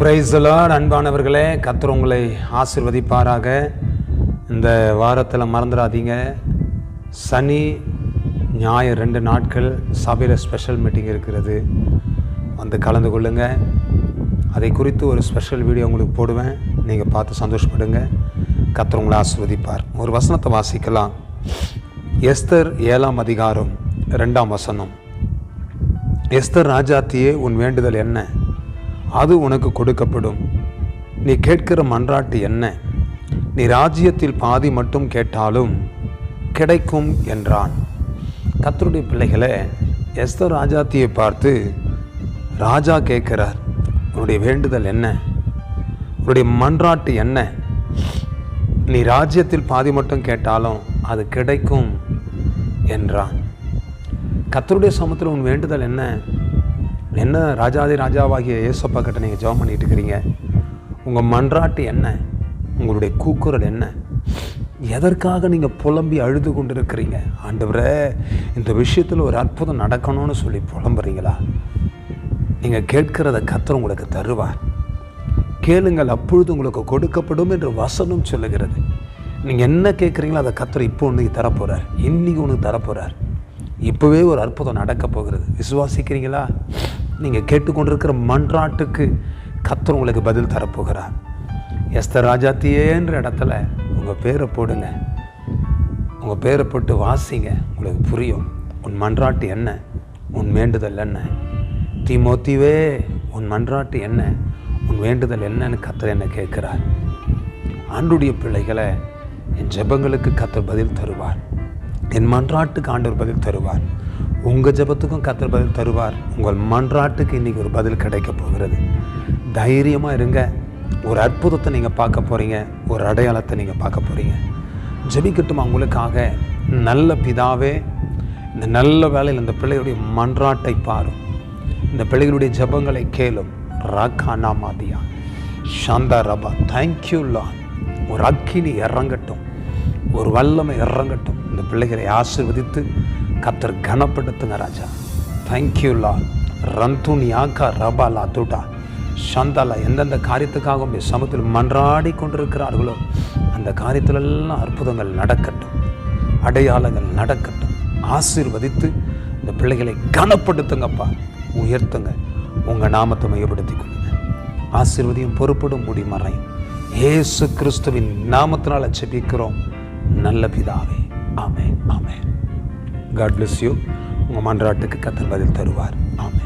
பிரைஸ்லாட் அன்பானவர்களே. கத்தர் உங்களை ஆசிர்வதிப்பாராக. இந்த வாரத்தில் மறந்துடாதீங்க. சனி ஞாயிறு ரெண்டு நாட்கள் சபையில் ஸ்பெஷல் மீட்டிங் இருக்கிறது. வந்து கலந்து கொள்ளுங்கள் அதை குறித்து ஒரு ஸ்பெஷல் வீடியோ உங்களுக்கு போடுவேன். நீங்கள் பார்த்து சந்தோஷப்படுங்க. கத்தர் உங்களை ஆசிர்வதிப்பார். ஒரு வசனத்தை வாசிக்கலாம். எஸ்தர் ஏழாம் அதிகாரம் ரெண்டாம் வசனம். எஸ்தர் ராஜாத்தியே உன் வேண்டுதல் என்ன? அது உனக்கு கொடுக்கப்படும். நீ கேட்கிற மன்றாட்டு என்ன? நீ ராஜ்யத்தில் பாதி மட்டும் கேட்டாலும் கிடைக்கும் என்றான். கத்தருடைய பிள்ளைகளை எஸ்தர் ராஜாத்தியை பார்த்து ராஜா கேட்கிறார் உன்னுடைய வேண்டுதல் என்ன? உன்னுடைய மன்றாட்டு என்ன? நீ ராஜ்யத்தில் பாதி மட்டும் கேட்டாலும் அது கிடைக்கும் என்றான். கத்தருடைய சமத்தில் உன் வேண்டுதல் என்ன? என்ன ராஜாதி ராஜாவாகிய ஏசப்பா கிட்ட நீங்கள் ஜெபம் பண்ணிகிட்டு இருக்கிறீங்க? உங்கள் மன்றாட்டு என்ன? உங்களுடைய கூக்குரல் என்ன? எதற்காக நீங்கள் புலம்பி அழுது கொண்டு இருக்கிறீங்க ஆண்டவரே இந்த விஷயத்தில் ஒரு அற்புதம் நடக்கணும்னு சொல்லி புலம்புறீங்களா? நீங்கள் கேட்கிறத கத்தர் உங்களுக்கு தருவார். கேளுங்கள் அப்பொழுது உங்களுக்கு கொடுக்கப்படும் என்று வசனம் சொல்லுகிறது. நீங்கள் என்ன கேட்குறீங்களோ அதை கத்தர் இப்போ உனக்கு தரப்போகிறார் இன்றைக்கி ஒன்று தரப்போகிறார் இப்போவே ஒரு அற்புதம் நடக்க போகிறது. விசுவாசிக்கிறீங்களா? நீங்கள் கேட்டுக்கொண்டிருக்கிற மன்றாட்டுக்கு கத்தர் உங்களுக்கு பதில் தரப்போகிறார். எஸ்தர் ராஜாத்தியேன்ற இடத்துல உங்கள் பேரை போடுங்க. உங்கள் பேரை போட்டு வாசிங்க. உங்களுக்கு புரியும். உன் மன்றாட்டு என்ன? உன் வேண்டுதல் என்ன? தீமோத்திவே உன் மன்றாட்டு என்ன? உன் வேண்டுதல் என்னன்னு கத்தர் என்ன கேட்குறார்? ஆண்டுடைய பிள்ளைகளை என் ஜெபங்களுக்கு கத்தர் பதில் தருவார். என் மன்றாட்டுக்கு ஆண்டவர் பதில் தருவார். உங்கள் ஜெபத்துக்கும் கத்தர் பதில் தருவார். உங்கள் மன்றாட்டுக்கு இன்றைக்கி ஒரு பதில் கிடைக்க போகிறது. தைரியமாக இருங்க. ஒரு அற்புதத்தை நீங்கள் பார்க்க போகிறீங்க ஒரு அடையாளத்தை நீங்கள் பார்க்க போகிறீங்க ஜெபிக்கட்டும் அவங்களுக்காக நல்ல பிதாவே இந்த நல்ல வேலையில் இந்த பிள்ளைகளுடைய மன்றாட்டை பாரும். இந்த பிள்ளைகளுடைய ஜபங்களை கேளும். ராக்கானா மாதியா சாந்தா ரபா. தேங்க்யூ லான் ஒரு அக்கினி இறங்கட்டும். ஒரு வல்லமை இறங்கட்டும். இந்த பிள்ளைகளை ஆசிர்வதித்து கத்தர் கனப்படுத்துங்க ராஜா. தேங்க்யூ லா ரந்துனி ஆக்கா ரபா லா துடா சந்தாலா எந்தெந்த காரியத்துக்காகவும் சமூகத்தில் சமத்தில் மன்றாடி கொண்டிருக்கிறார்களோ அந்த காரியத்திலெல்லாம் அற்புதங்கள் நடக்கட்டும். அடையாளங்கள் நடக்கட்டும். ஆசீர்வதித்து இந்த பிள்ளைகளை கனப்படுத்துங்கப்பா. உயர்த்துங்க. உங்கள் நாமத்தை மையப்படுத்தி கொள்ளுங்க. ஆசீர்வதியும் பொறுப்படும் முடி மறையும் ஏசு கிறிஸ்துவின் நாமத்தினால் செபிக்கிறோம் நல்ல பிதாவே. ஆமே ஆமே காட் பிளஸ் யூ உங்கள் மன்றாட்டுக்கு கத்தர் பதில் தருவார். ஆமே